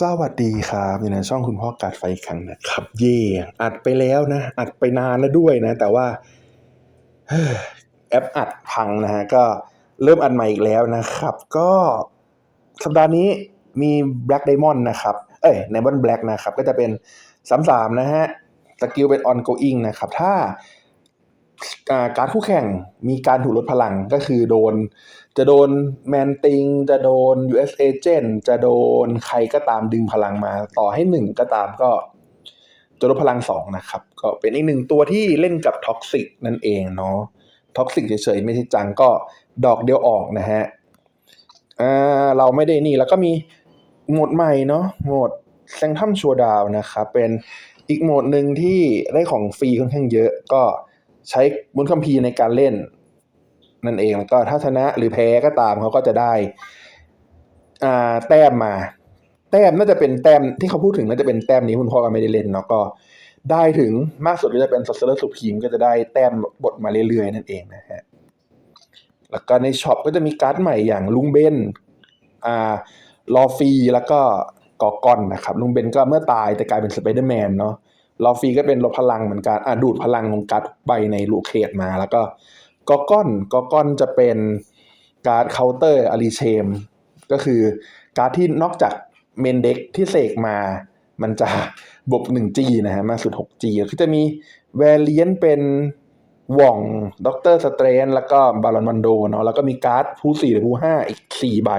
สวัสดีครับอยู่ในช่องคุณพ่อการไฟครั้งนะครับ เย่อัดไปแล้วนะ อัดไปนานแล้วด้วยนะ แต่ว่าแอปอัดพังนะฮะ ก็เริ่มอัดใหม่อีกแล้วนะครับ ก็สัปดาห์นี้มี Black Diamond นะครับ เอ้ย Diamond Black นะครับ ก็จะเป็น 3-3 นะฮะ สกิลเป็น ongoing นะครับ ถ้า การดคู่แข่งมีการถูกลดพลังก็คือโดน จะโดนแมนติง จะโดน US Agent จะโดนใครก็ตามดึงพลังมา ต่อให้หนึ่งก็ตามก็จะลดพลังสองนะครับ ก็เป็นอีกหนึ่งตัวที่เล่นกับท็อกซิกนั่นเองเนาะท็อกซิกเฉยๆ ไม่ใช่จังก็ดอกเดียวออกนะฮะอ่าเราไม่ได้นี่แล้วก็มีโหมดใหม่เนาะโหมดแซงทัมชัวดาวนะครับเป็นอีกโหมดหนึ่งที่ได้ของฟรีค่อนข้างเยอะก็ ใช้บนคัมภีร์ในการเล่น นั่นเองแล้วก็ถ้าชนะหรือแพ้ก็ตามเขาก็จะได้อ่าแต้มมา แต้มน่าจะเป็นแต้มที่เขาพูดถึงน่าจะเป็นแต้มนี้คุณพ่อก็ไม่ได้เล่นเนาะก็ได้ถึงมากสุดก็จะเป็นซัสเซอร์สุพีมก็จะได้แต้มบทมาเรื่อยๆ นั่นเองนะฮะแล้วก็ในช็อปก็จะมีการ์ดใหม่อย่างลุงเบนอ่าลอฟีแล้วก็กอกอนนะครับ ลุงเบนก็เมื่อตายจะกลายเป็นสไปเดอร์แมนเนาะ ลอฟีก็เป็นลดพลังเหมือนกันอ่าดูดพลังของการ์ดใบในลูเคทมา แล้วก็กอกอนกอกอนจะเป็นการ์ดเคาน์เตอร์อารีเชม ก็คือการ์ดที่นอกจากเมนเด็กที่เสกมา มันจะบวก 1G นะฮะมาสุด 6G ก็จะมีแวร i เ n นเป็นว่องด็อกเตอร์สเตรนแล้วก็บาลอนมันโดเนาะแล้วก็มีการ์ดผู้4หรือผู้5อีก4ใบ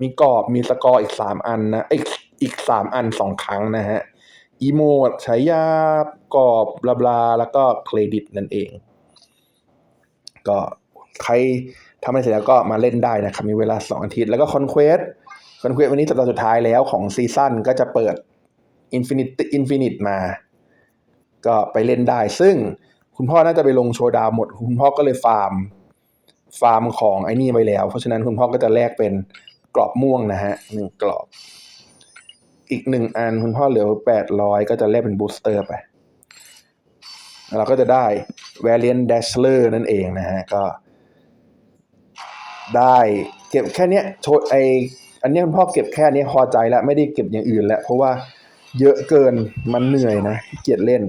มีกรอบมีสกอร์อีก3อันนะอีกอีก3อัน2ครั้งนะฮะ อีโมดฉายากรอบบลาบลา แล้วก็เครดิตนั่นเอง ก็ใครทำอะไรเสร็จแล้วก็มาเล่นได้นะครับ มีเวลา 2 อาทิตย์ แล้วก็คอนเควสคอนเควสวันนี้สัปดาห์สุดท้ายแล้วของซีซั่นก็จะเปิด Infinite Infinite มา ก็ไปเล่นได้ ซึ่งคุณพ่อน่าจะไปลงโชว์ดาวหมด คุณพ่อก็เลยฟาร์ม ฟาร์มของไอ้นี่ไว้แล้ว เพราะฉะนั้นคุณพ่อก็จะแลกเป็นกรอบม่วงนะฮะหนึ่งกรอบ อีกหนึ่งอันคุณพ่อเหลือแปดร้อยก็จะแลกเป็นบูสเตอร์ไป เราก็จะได้ Valiant Dazzler นั่นเองนะฮะ ก็ ได้เก็บแค่เนี้ยโชว์ไออันเนี้ยคุณพ่อเก็บแค่นี้พอใจแล้ว ไม่ได้เก็บอย่างอื่นแล้ว เพราะว่าเยอะเกินมันเหนื่อยนะ เกียจเล่น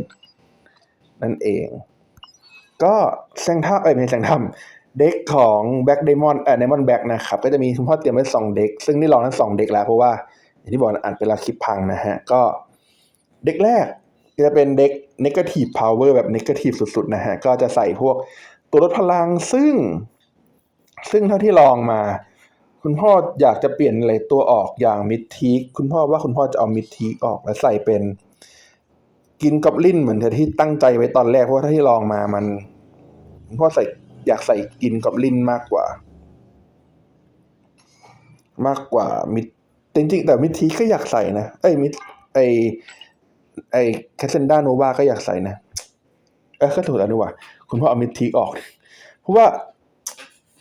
นั่นเอง ก็แซงท่าเอ้ยไม่แซงท่าเด็กของ Black Diamond เอ่อ Diamond Black นะครับ ก็จะมีคุณพ่อเตรียมไว้สองเด็ก ซึ่งนี่ลองทั้งสองเด็กแล้ว เพราะว่า อย่างที่บอกอ่านเป็นลาคลิปพังนะฮะ ก็เด็กแรกจะเป็นเด็ก negative power แบบ negative สุดๆนะฮะ ก็จะใส่พวกตัวลดพลังซึ่ง ซึ่งเท่าที่ลองมา คุณพ่ออยากจะเปลี่ยนอะไรตัวออกอย่างมิดทีคุณพ่อว่าคุณพ่อจะเอามิดทีออกแล้วใส่เป็นกินกอบลินเหมือนที่ตั้งใจไว้ตอนแรก เพราะว่าถ้าที่ลองมามัน คุณพ่อใส่อยากใส่กินกอบลินมากกว่า มากกว่ามิด จริงๆแต่มิทีก็อยากใส่นะเอ้ยมิไอไอแคสเซนด้าโนวาก็อยากใส่นะเออก็ถูกแล้วนี่หว่าคุณพ่อเอามิทีออก เพราะว่า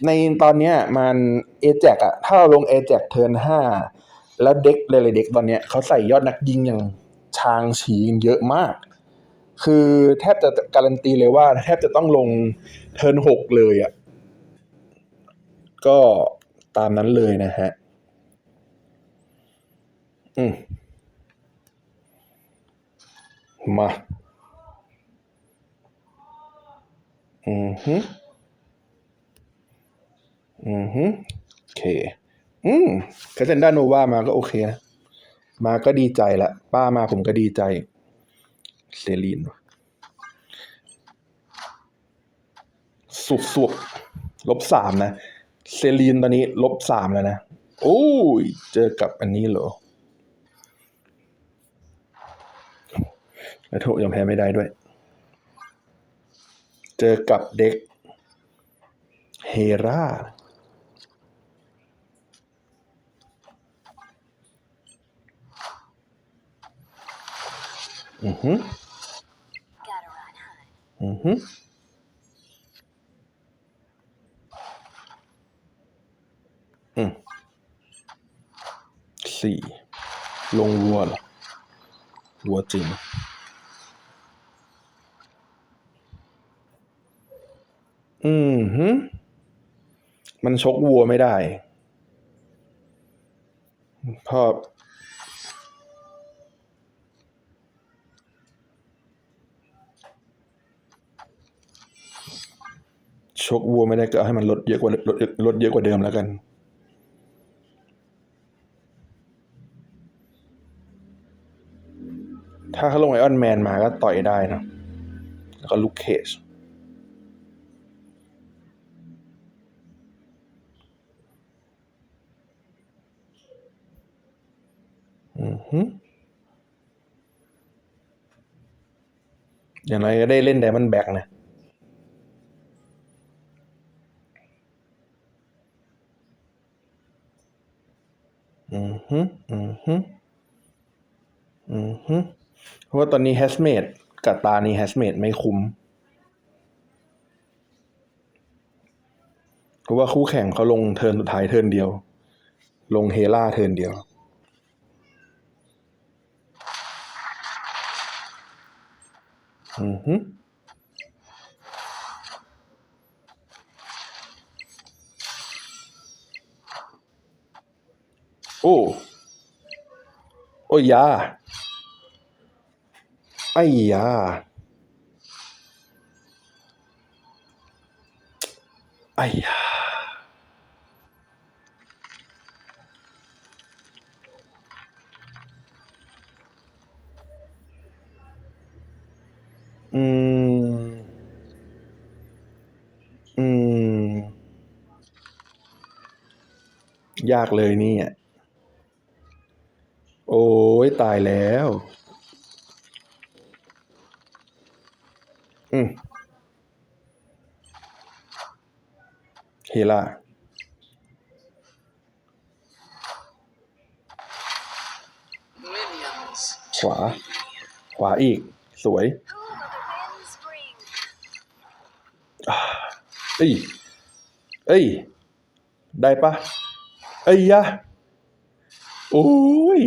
ในตอนเนี้ยมันเอแจกอะถ้าเราลงเอแจกเทิร์นห้าแล้วเด็กหลายๆเด็กตอนเนี้ยเขาใส่ยอดนักยิงอย่างชางฉีเยอะมาก คือแทบจะการันตีเลยว่า แทบจะต้องลงเทิร์นหกเลยอะก็ตามนั้นเลยนะฮะ อืมมา อือฮึอือฮึโอเค อืมแคสเซนด้าโนวามาก็โอเคนะ มาก็ดีใจละ ป้ามาผมก็ดีใจ เซรีนสุบสุบลบสามนะ เซรีนตอนนี้ลบสามแล้วนะ โอ้ย เจอกับอันนี้เหรอ แล้วโถยอมแพ้ไม่ได้ด้วย เจอกับเด็กเฮราอือฮึอือฮึอืมสี่ลงวัวเหรอวัวจริง อืมฮึมันชกวัวไม่ได้พอชกวัวไม่ได้ก็ให้มันลดเยอะกว่าลดลดเยอะกว่าเดิมแล้วกัน ถ้าเขาลงไอออนแมนมาก็ต่อยได้นะ แล้วก็ลุกเคจ อย่างไรก็ได้เล่นไดมอนแบกนะอือฮึอือฮึอือฮึเพราะว่าตอนนี้แฮชเมดกับตานี้แฮชเมดไม่คุ้มเพราะว่าคู่แข่งเขาลงเทิร์นสุดท้ายเทิร์นเดียว ลงเฮล่าเทิร์นเดียว อือฮึโอ้โอ้ยยา ไอ้ยา ไอ้ยา อืม อืม ยากเลยเนี่ยโอ้ยตายแล้ว อืมเฮล่า Minions. ขวา ขวาอีก สวย Who will the winds bring? เอ้ย เอ้ย ได้ปะเอ้ยะโอ้ย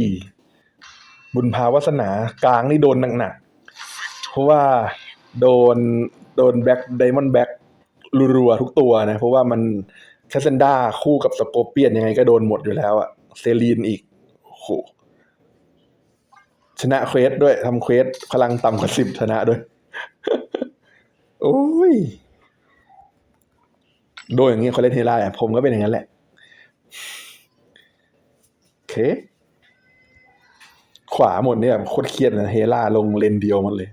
บุญพาวาสนากลางนี่โดนหนักๆเพราะว่าโดนโดนแบ็คไดมอนด์แบ็ครัวๆทุกตัวนะ เพราะว่ามันแคสเซนด้าคู่กับสโกเปียนยังไงก็โดนหมดอยู่แล้วอะเซรีนอีกโอ้โหชนะเควสด้วยทำเควสพลังต่ำกว่าสิบชนะด้วย โอ้ย โดยอย่างนี้เขาเล่นเฮล่าอะผมก็เป็นอย่างนั้นแหละ เค ขวาหมดเนี่ยโคตรเครียดนะเฮล่าลงเลนเดียวหมันเลย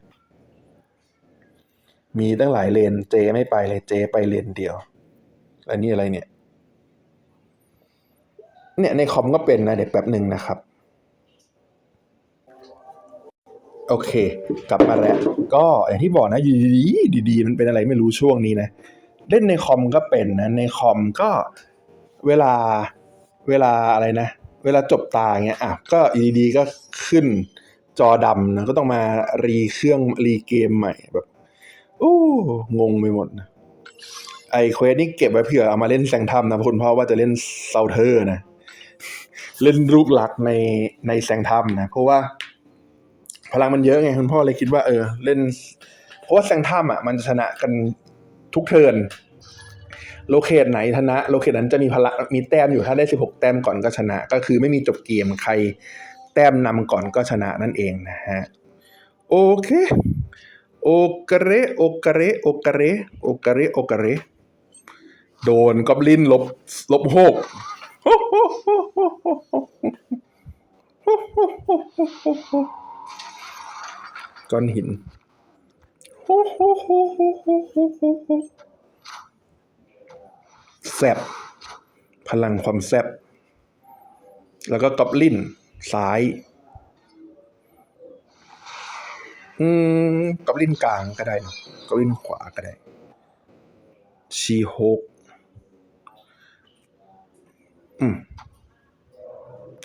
มีตั้งหลายเลนเจไม่ไปเลยเจไปเลนเดียวอันนี้อะไรเนี่ย เนี่ยในคอมก็เป็นนะ เดี๋ยวแป๊บหนึ่งนะครับ โอเค กลับมาแล้ว ก็อย่างที่บอกนะอยู่ดีๆดีๆมันเป็นอะไรไม่รู้ช่วงนี้นะ เล่นในคอมก็เป็นนะ ในคอมก็เวลาเวลาอะไรนะ เวลาจบตาเงี้ยอะก็ดีๆก็ขึ้นจอดำนะก็ต้องมารีเครื่องรีเกมใหม่แบบโอ้งงไปหมดนะไอเควสนี่เก็บไว้เผื่อเอามาเล่นแซงทัมนะคุณพ่อว่าจะเล่นเซาเทอร์นะ เล่นลูกหลักในในแซงทัมนะ เพราะว่า พลังมันเยอะไงคุณพ่อเลยคิดว่าเออ เล่น เพราะว่าแซงทัมอะ มันจะชนะกันทุกเทิร์น โลเคตไหนชนะโลเคตนั้นจะมีพลังมีแต้มอยู่ถ้าได้สิบหกแต้มก่อนก็ชนะ ก็คือไม่มีจบเกมใครแต้มนำก่อนก็ชนะนั่นเองนะฮะโอเคโอกเรโอกเรโอกเรโอกเรโอกเรโดนกอบลินลบลบหกก้อนหิน แซบพลังความแซบแล้วก็กอบลินซ้าย อืมกอบลินกลางก็ได้นะกอบลินขวาก็ได้ ชีโฮกอืม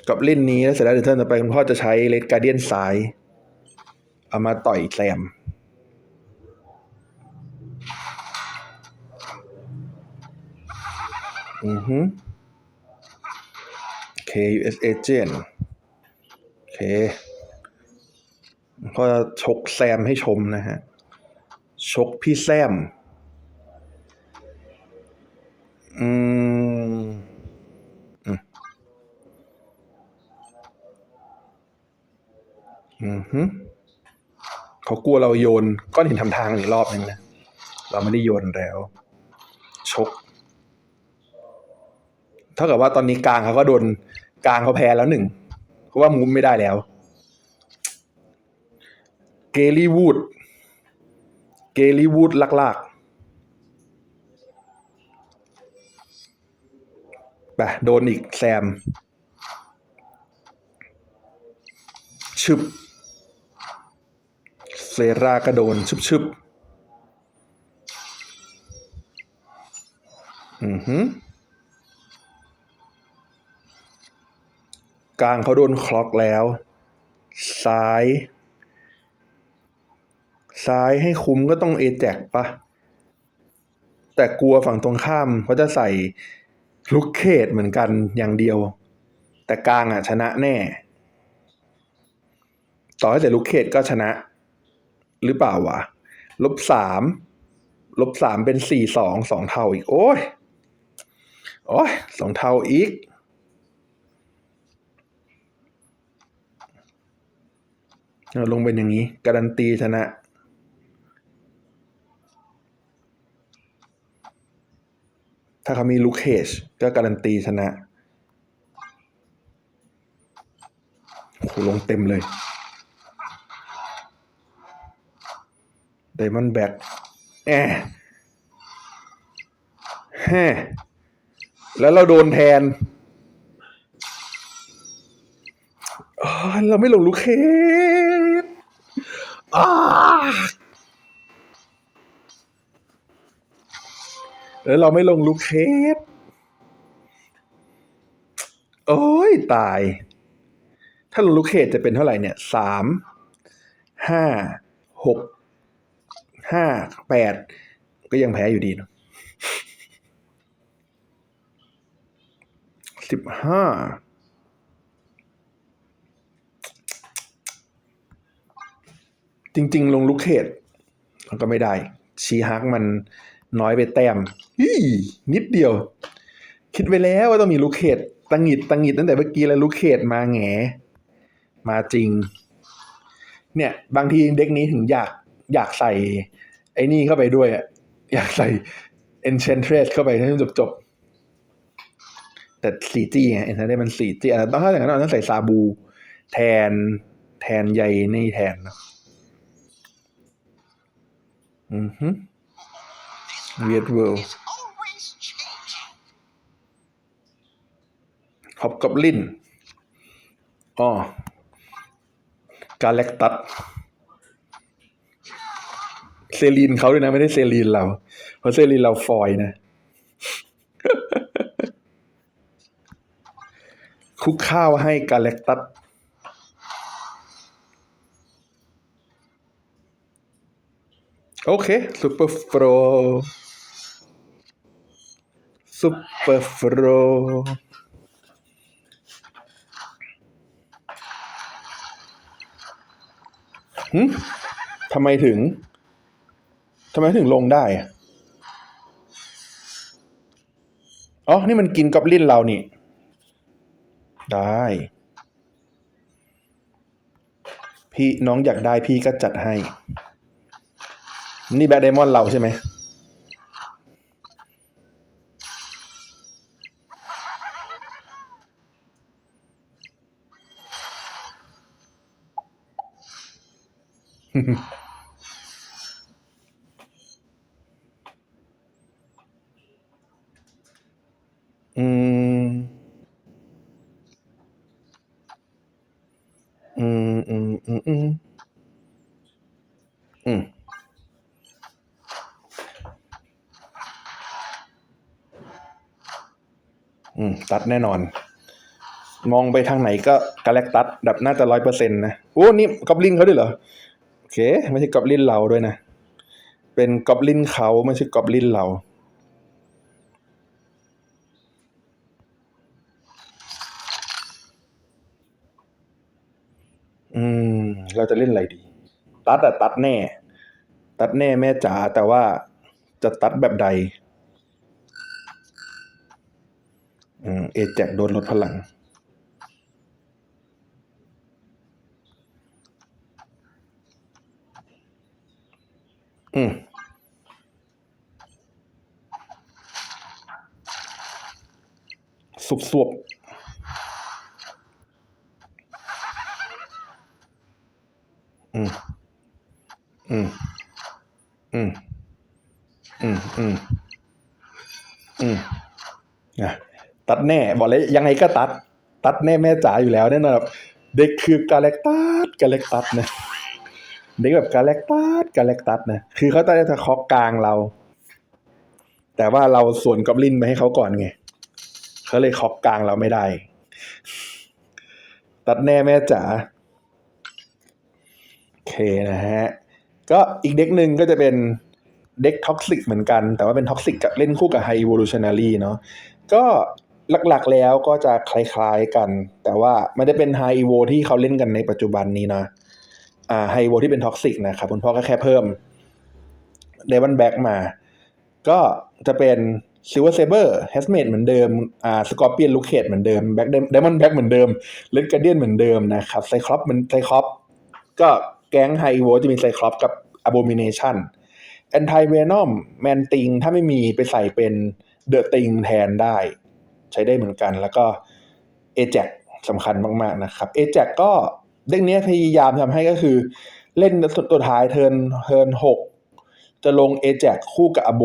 กับล่นนี้แล้วเสร็จแล้วเดี๋ยวเทิร์นต่อไปคุณพ่อจะใช้เลดการเดียนซ้าย เอามาต่อยแซม อือฮึโอเค US agent โอเคพ่อจะชกแซมให้ชมนะฮะ ชกพี่แซมอืมอืมอือฮึเขากลัวเราโยนก้อนหินทำทางอีกรอบนึงนะ เราไม่ได้โยนแล้ว ชก เท่ากับว่าตอนนี้กลางเขาก็โดนกลางเขาแพ้แล้วหนึ่งเพราะว่ามุมไม่ได้แล้ว เกลี่วูดเกลี่วูดลากๆไปโดนอีกแซมชึบเซราก็โดนชึบชึบอือหือ กลางเขาโดนคล็อกแล้ว ซ้าย ซ้ายให้คุ้มก็ต้องเอแจกปะแต่กลัวฝั่งตรงข้ามเขาจะใส่ลูกเขตเหมือนกันอย่างเดียว แต่กลางอะชนะแน่ ต่อให้แต่ลูกเขตก็ชนะ หรือเปล่าวะลบสามลบสามเป็นสี่สองสองเท่าอีก โอ้ย โอ้ยสองเท่าอีก เอา ลงเป็นอย่างนี้ การันตีชนะ ถ้าเขามีลูกเคชก็การันตีชนะโอ้โหลงเต็มเลยไดมอนแบ็กแอะแฮแล้วเราโดนแทนเราไม่ลงลูกเค แล้วเราไม่ลงลูกเคสโอ้ยตาย ถ้าลงลูกเคสจะเป็นเท่าไหร่เนี่ย สาม ห้า หก ห้า แปด ก็ยังแพ้อยู่ดีเนอะสิบห้า จริง ๆ ลงลูกเขตมันก็ไม่ได้ ชีฮักมันน้อยไปแต้มฮี่นิดเดียว คิดไว้แล้วว่าต้องมีลูกเขตตังหิดตังหิดตั้งแต่เมื่อกี้แล้วลูกเขตมาแงมาจริง เนี่ย บางทีเด็กนี้ถึงอยากอยากใส่ ไอ้นี่เข้าไปด้วยอะอยากใส่ Enchantress เข้าไปให้มันจบแต่ 4G ไง Enchantress มัน 4G อะต้องถ้าอย่างนั้นต้องใส่ซาบู แทนแทนใยนี่แทนเนอะ อือฮึ Weird World ฮอบกับลินอ๋อกาแล็กตัสเซรีนเขาด้วยนะ ไม่ได้เซรีนเรา เพราะเซรีนเราฟอยนะ คุกข้าวให้กาแล็กตัส โอเคซูเปอร์โฟรซูเปอร์โฟรหึทำไมถึงทำไมถึงลงได้อะอ๋อ นี่มันกินกอบลินเรานี่ ได้ พี่น้องอยากได้พี่ก็จัดให้ นี่แบดไดมอนด์เราใช่ไหมอืม อืม อืม อืม อืม อืม อืม ตัดแน่นอน มองไปทางไหนก็กาแล็กตัสแบบน่าจะร้อยเปอร์เซ็นต์นะโอ้นี่กอบลินเขาด้วยเหรอโอเค ไม่ใช่กอบลินเราด้วยนะ เป็นกอบลินเขาไม่ใช่กอบลินเราอืม เราจะเล่นอะไรดี ตัดอะตัดแน่ ตัดแน่แม่จ๋าแต่ว่าจะตัดแบบใด เอแจกโดนลดพลัง อืมสุบสวบ แน่บอกเลยยังไงก็ตัด ตัดแน่แม่จ๋าอยู่แล้วแน่นอนแบบเด็กคือกาแล็กตัสกาแล็กตัสนะเด็กแบบกาแล็กตัสกาแล็กตัสนะคือเขาต้องจะเคาะกลางเรา แต่ว่าเราส่วนกอบลินไปให้เขาก่อนไงเขาเลยเคาะกลางเราไม่ได้ ตัดแน่แม่จ๋าโอเคนะฮะก็อีกเด็กหนึ่งก็จะเป็นเด็กท็อกซิกเหมือนกัน แต่ว่าเป็นท็อกซิกกับเล่นคู่กับไฮ e ว o ลูชัน a รีเนาะก็ หลักๆแล้วก็จะคล้ายๆกัน แต่ว่าไม่ได้เป็นไฮ e วที่เขาเล่นกันในปัจจุบันนี้นะ อ่าไฮ e วที่เป็นท็อกซิกนะครับคุณพ่อก็แค่เพิ่มเดวันแบ็กมา ก็จะเป็นซิลเวอร์เซเบอร์แฮสเมดเหมือนเดิม อ่าสกอร์เปียนลูเคดเหมือนเดิมแบ็กเดมอนแบ็กเหมือนเดิมเลดการเดียนเหมือนเดิมนะครับไซคลอปเหมือนไซคลอปก็แก๊งไฮ e วจะมีไซคลอปกับ Abomination แอนตี้เวนอมแมนติงถ้าไม่มีไปใส่เป็นเดอะติงแทนได้ ใช้ได้เหมือนกัน แล้วก็เอ a จ c สำคัญมาก ๆ นะครับเอ a จ c ก็เด็กเนี้ยพยายามทำให้ก็คือ เล่นสุดตัวท้ายเทินเทินหกจะลงเอ a จ c คู่กับอโบ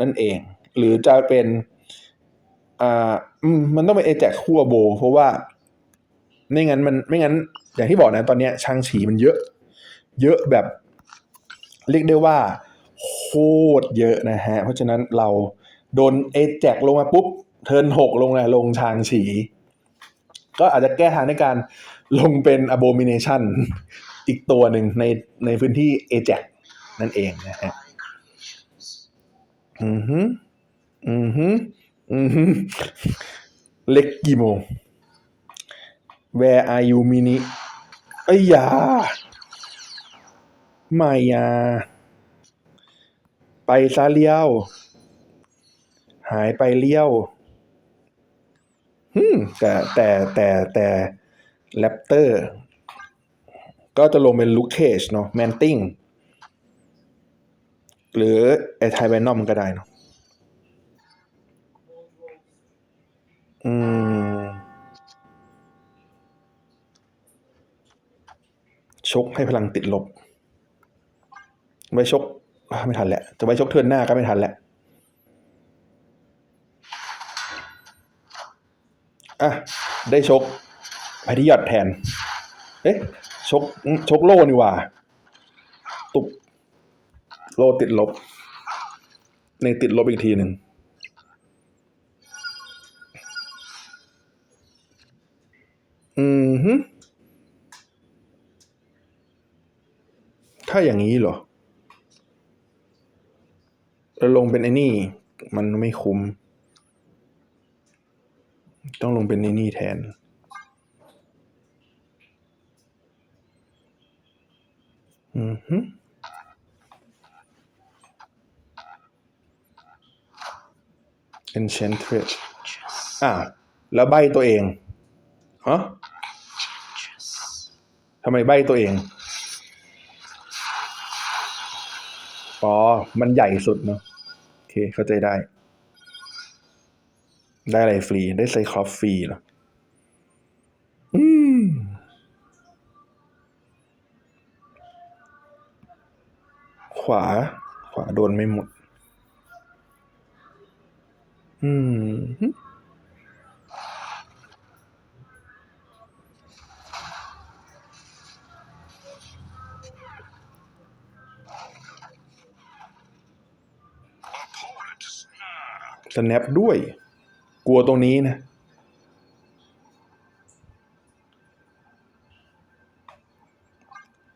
นั่นเอง หรือจะเป็นอ่ามันต้องเป็นเอ a จ c คู่อโบ เพราะว่าไม่งั้นมันไม่งั้นอย่างที่บอกนะ ตอนเนี้ยช่างฉีมันเยอะ เยอะแบบ เรียกได้ว่า โคตรเยอะนะฮะ เพราะฉะนั้นเราโดนเอแจกลงมาปุ๊บ เทิร์นหกลงเลยลงชางฉี ก็อาจจะแก้ทางในการลงเป็น abomination อีกตัวหนึ่งในในพื้นที่เอแจกนั่นเองนะฮะ อือฮึอือฮึอือฮึเล็กกี่โมง Where are you mini เอ้ยอยา มายา ไปซะเลี้ยว หายไปเลี้ยว แต่แต่แต่แต่แรปเตอร์ก็จะลงเป็นลู c เคชเนาะแมนติงหรือไอไทแวนนอมก็ได้เนาะอืม ชกให้พลังติดลบ ไว้ชก ไม่ทันแหละ จะไว้ชกเทินหน้าก็ไม่ทันแหละ อะได้ชกไปที่หยอดแทน เอ๊ะชกชกโล่นี่ว่า ตุบโล่ติดลบในติดลบอีกทีหนึ่งอืมฮึถ้าอย่างนี้เหรอเราลงเป็นไอ้นี่ มันไม่คุ้ม ต้องลงเป็นไอ้นี่แทน อือฮึ Enchantress อ่าวแล้วใบตัวเองฮะทำไมใบตัวเองอ๋อมันใหญ่สุดเนอะโอเคเข้าใจได้ ได้อะไรฟรี ได้ไซคลอปฟรีเหรอ อืมขวา ขวาโดนไม่หมด อืม สแนปด้วย กลัวตรงนี้นะ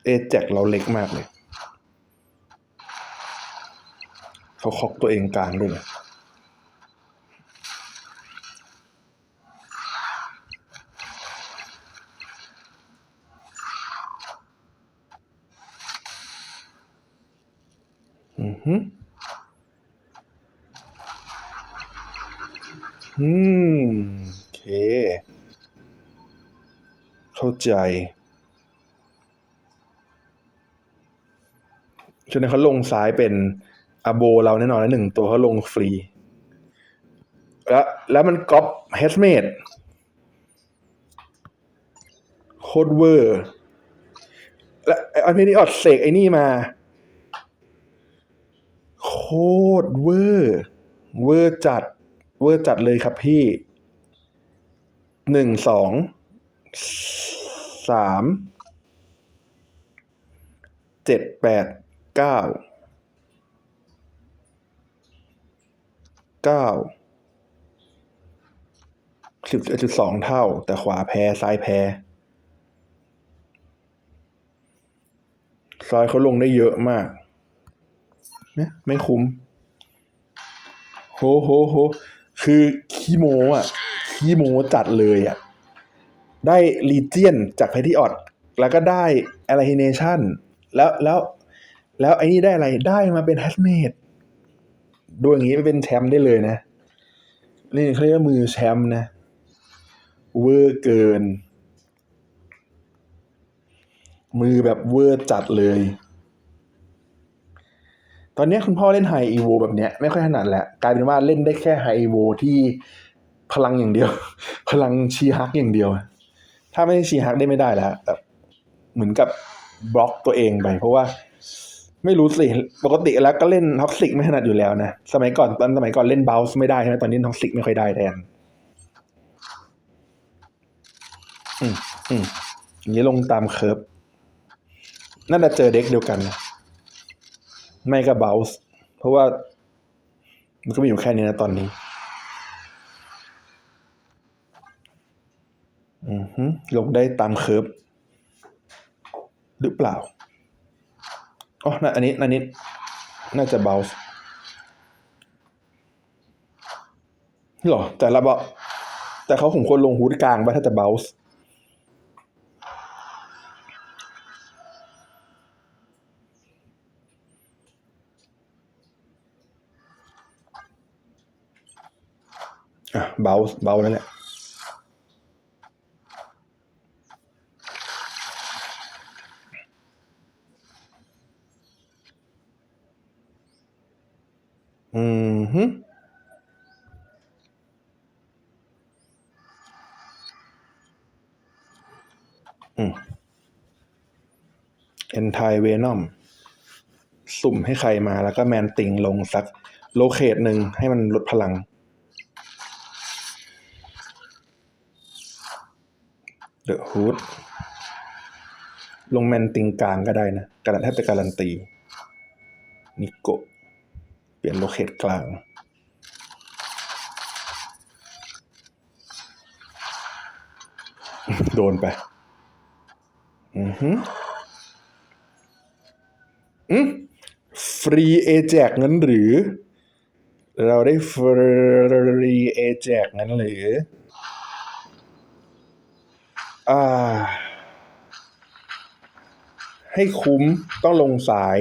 เอแจกเราเล็กมากเลย เขาคอกตัวเองกลางด้วยนะอือฮึ อืม โอเค เข้าใจฉะนั้นเขาลงซ้ายเป็นอโบเราแน่นอนแล้วหนึ่งตัวเขาลงฟรี แล้วแล้วมันก๊อปเฮสเมดโคตรเวอร์ และอันนี้ออดเสกไอ้นี่มา โคตรเวอร์ เวอร์จัด เวอร์จัดเลยครับพี่หนึ่งสองสามเจ็ดแปดเก้าเก้าสิบเอ็ดจุดสองเท่า แต่ขวาแพ้ซ้ายแพ้ซ้ายเขาลงได้เยอะมากนี่ยไม่คุ้ม โหโหโห คือคีโมอะคีโมจัดเลยอะ ได้ลีเจียนจากไพทีออดแล้วก็ได้อะไรเนชั่นแล้วแล้วแล้วไอ้นี่ได้อะไรได้มาเป็นแฮชเมดดูอย่างนี้ไปเป็นแชมป์ได้เลยนะ นี่เขาเรียกว่ามือแชมป์นะ เวอร์เกิน มือแบบเวอร์จัดเลย ตอนนี้คุณพ่อเล่นไฮอีโวแบบเนี้ยไม่ค่อยถนัดแหละกลายเป็นว่าเล่นได้แค่ไฮอีโวที่พลังอย่างเดียว พลังชีฮักอย่างเดียว ถ้าไม่ชีฮักได้ไม่ได้แล้วแบบเหมือนกับบล็อกตัวเองไปเพราะว่าไม่รู้สิปกติแล้วก็เล่นท็อกซิกไม่ถนัดอยู่แล้วนะ สมัยก่อนตอนสมัยก่อนเล่นเบลส์ไม่ได้ใช่ไหมตอนนี้ท็อกซิกไม่ค่อยได้แทนอืมอืมอย่างนี้ลงตามเคิร์ฟน่าจะเจอเด็กเดียวกันนะ ไม่ก็เบลส์เพราะว่ามันก็มีอยู่แค่นี้นะตอนนี้ อือฮึลงได้ตามเคิร์ฟหรือเปล่า อ๋อน่ะอันนี้ อันนี้ น่าจะเบลส์หรอ แต่ละเบาแต่เขาคงควรลงฮูดกลางป่ะถ้าจะเบลส์ อะเบลส์เบลนั่นแหละอืมฮึอืมเอนไทเวนอมสุ่มให้ใครมาแล้วก็แมนติงลงสักโลเคตหนึ่งให้มันลดพลัง เดอะฮูดลงแมนติงกลางก็ได้นะการันแทบจะการันตี นิโกเปลี่ยนโลเคตกลาง โดนไป อือฮึอืมฟรีเอแจกงั้นหรือ เราได้ฟรีเอแจกงั้นหรือ ให้คุ้มต้องลงสาย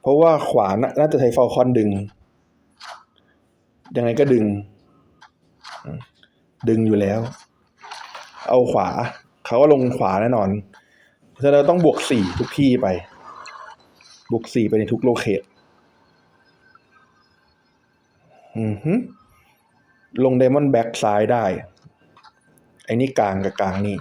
เพราะว่าขวาน่าน่าจะใช้ฟอลคอนดึง ยังไงก็ดึง ดึงอยู่แล้ว เอาขวา เขาก็ลงขวาแน่นอนเพราะฉะนั้นเราต้องบวกสี่ทุกที่ไป บวกสี่ไปในทุกโลเคตอือฮึลงไดมอนด์แบ็กซ้ายได้ ไอ้นี่กลางกับกลางนี่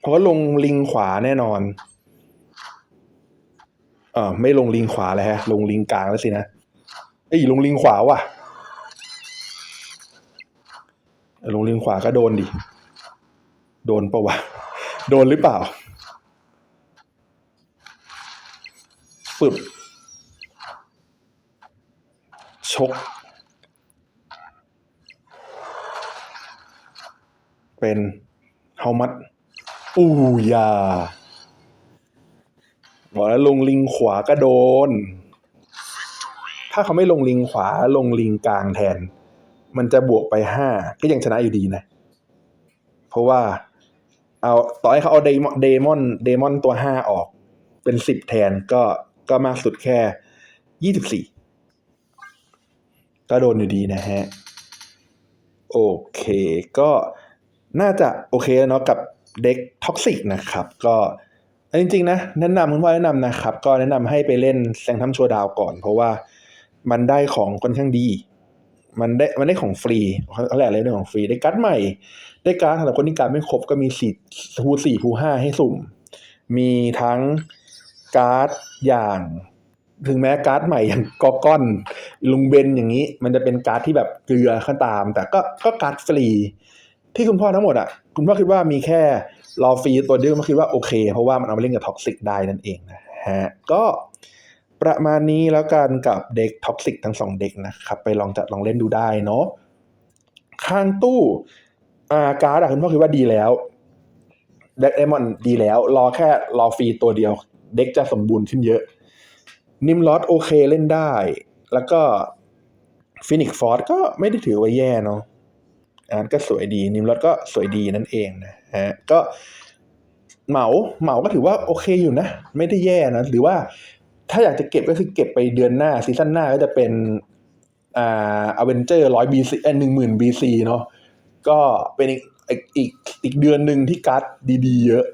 เพราะลงลิงขวาแน่นอน เออไม่ลงลิงขวาเลยฮะ ลงลิงกลางแล้วสินะเอ้ยลงลิงขวาว่ะ ลงลิงขวาก็โดนดิ โดนปะวะ โดนหรือเปล่า ปึบ ชก เป็นเฮามัดอูยาบอกแล้วลงลิงขวาก็โดน ถ้าเขาไม่ลงลิงขวาลงลิงกลางแทน มันจะบวกไปห้าก็ยังชนะอยู่ดีนะ เพราะว่าเอาต่อให้เขาเอาเดมอนเดมอนเดมอนตัวห้าออก เป็นสิบแทนก็ก็มากสุดแค่ยี่สิบสี่ ก็โดนอยู่ดีนะฮะ โอเค ก็น่าจะโอเคแล้วเนาะกับเด็กท็อกซิกนะครับ ก็อันจริงๆนะ แนะนำคุณพ่อแนะนำนะครับ ก็แนะนำให้ไปเล่นแซงทัมชัวดาวก่อน เพราะว่ามันได้ของค่อนข้างดี มันได้มันได้ของฟรีเขาแหละเลยได้ของฟรีได้การ์ดใหม่ ได้การ์ดสำหรับคนที่การดไม่ครบก็มีสี่ภูสี่ภูห้าให้สุ่ม มีทั้งการ์ดอย่าง ถึงแม้การ์ดใหม่อย่างกอก้อนลุงเบนอย่างนี้ มันจะเป็นการ์ดที่แบบเกลือข้าตาม แต่ก็ก็การ์ดฟรี ที่คุณพ่อทั้งหมดอะคุณพ่อคิดว่ามีแค่รอฟรีตัวเดียวมาคิดว่าโอเค เพราะว่ามันเอามาเล่นกับท็อกซิกได้นั่นเองนะฮะก็ประมาณนี้แล้วกันกับเด็กท็อกซิกทั้งสองเด็กนะครับ ไปลองจัดลองเล่นดูได้เนาะข้างตู้อาการ์ดอะคุณพ่อคิดว่าดีแล้วเด็กไอมอนดีแล้ว รอแค่รอฟรีตัวเดียว เด็กจะสมบูรณ์ขึ้นเยอะ นิมลอสโอเคเล่นได้ แล้วก็ฟินิกฟอร์ดก็ไม่ได้ถือว่าแย่เนาะอาร์ตก็สวยดี นิมลอสก็สวยดีนั่นเองนะฮะก็เหมาเหมาก็ถือว่าโอเคอยู่นะ ไม่ได้แย่นะ หรือว่าถ้าอยากจะเก็บก็คือเก็บไปเดือนหน้าซีซั่นหน้าก็จะเป็นอ่าอเวนเจอร์ร้อยบีซีหนึ่งหมื่นบีซีเนาะก็เป็นอีกอีกอีกอีกเดือนหนึ่งที่การ์ดดี ๆ เยอะ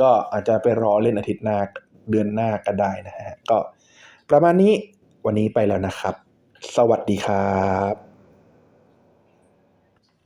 ก็อาจจะไปรอเล่นอาทิตย์หน้าเดือนหน้าก็ได้นะฮะ ก็ ประมาณนี้วันนี้ไปแล้วนะครับ สวัสดีครับ